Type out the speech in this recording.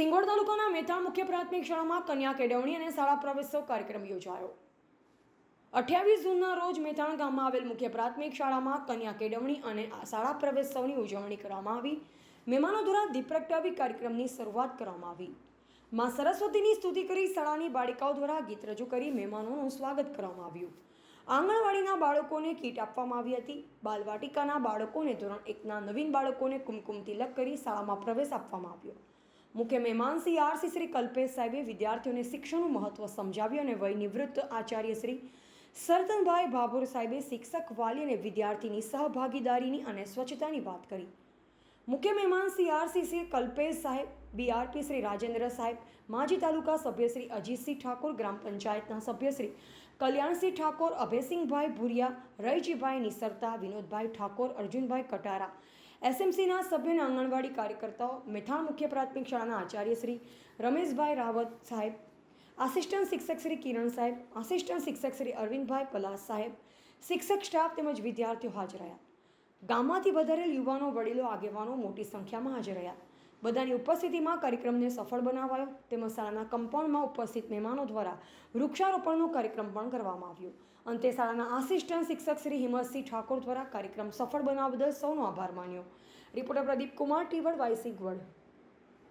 સિંગોડ તાલુકાના મહેતા મુખ્ય પ્રાથમિક શાળામાં કન્યા કેળવણી અને શાળા પ્રવેશોત્સવ કાર્યક્રમ યોજાયો. અઠ્યાવીસ જૂનના રોજ મેથાણ ગામમાં આવેલ મુખ્ય પ્રાથમિક શાળામાં કન્યા કેળવણી અને શાળા પ્રવેશોત્સવની ઉજવણી કરવામાં આવી. મહેમાનો દ્વારા દીપ પ્રગટાવી કાર્યક્રમની શરૂઆત કરવામાં આવી. માં સરસ્વતીની સ્તુતિ કરી શાળાની બાળિકાઓ દ્વારા ગીત રજૂ કરી મહેમાનોનું સ્વાગત કરવામાં આવ્યું. આંગણવાડીના બાળકોને કીટ આપવામાં આવી હતી. બાલવાટિકાના બાળકોને ધોરણ એકના નવીન બાળકોને કુમકુમ તિલક કરી શાળામાં પ્રવેશ આપવામાં આવ્યો. મુખ્ય મહેમાન શ્રી આરસી શ્રી કલ્પેશ સાહેબે વિદ્યાર્થીઓને શિક્ષણનું મહત્વ સમજાવ્યું અને વય નિવૃત્ત આચાર્ય શ્રી સરતનભાઈ ભાભોર સાહેબે શિક્ષક વાલી અને વિદ્યાર્થીની સહભાગીદારીની અને સ્વચ્છતાની વાત કરી. મુખ્ય મહેમાન શ્રી આરસી શ્રી કલ્પેશ સાહેબ, બીઆરપી શ્રી રાજેન્દ્ર સાહેબ, માજી તાલુકા સભ્ય શ્રી અજીતસિંહ ઠાકોર, ગ્રામ પંચાયતના સભ્ય શ્રી કલ્યાણસિંહ ઠાકોર, અભયસિંહભાઈ ભુરિયા, રયજીભાઈ નિસરતા, વિનોદભાઈ ઠાકોર, અર્જુનભાઈ કટારા એસએમસીના સભ્ય અને આંગણવાડી કાર્યકર્તાઓ, મેથાણ મુખ્ય પ્રાથમિક શાળાના આચાર્ય શ્રી રમેશભાઈ રાવત સાહેબ, આસિસ્ટન્ટ શિક્ષક શ્રી કિરણ સાહેબ, આસિસ્ટન્ટ શિક્ષક શ્રી અરવિંદભાઈ પલાસ સાહેબ, શિક્ષક સ્ટાફ તેમજ વિદ્યાર્થીઓ હાજર રહ્યા. ગામમાંથી વધારેલ યુવાનો, વડીલો, આગેવાનો મોટી સંખ્યામાં હાજર રહ્યા. બધાની ઉપસ્થિતિમાં કાર્યક્રમને સફળ બનાવાયો. તેમજ શાળાના કમ્પાઉન્ડમાં ઉપસ્થિત મહેમાનો દ્વારા વૃક્ષારોપણનો કાર્યક્રમ પણ કરવામાં આવ્યો. અંતે શાળાના આસિસ્ટન્ટ શિક્ષક શ્રી હિંમતસિંહ ઠાકોર દ્વારા કાર્યક્રમ સફળ બનાવવા બદલ સૌનો આભાર માન્યો. રિપોર્ટર પ્રદીપ કુમાર ટીવડ વાયસિંગવડ ગવડ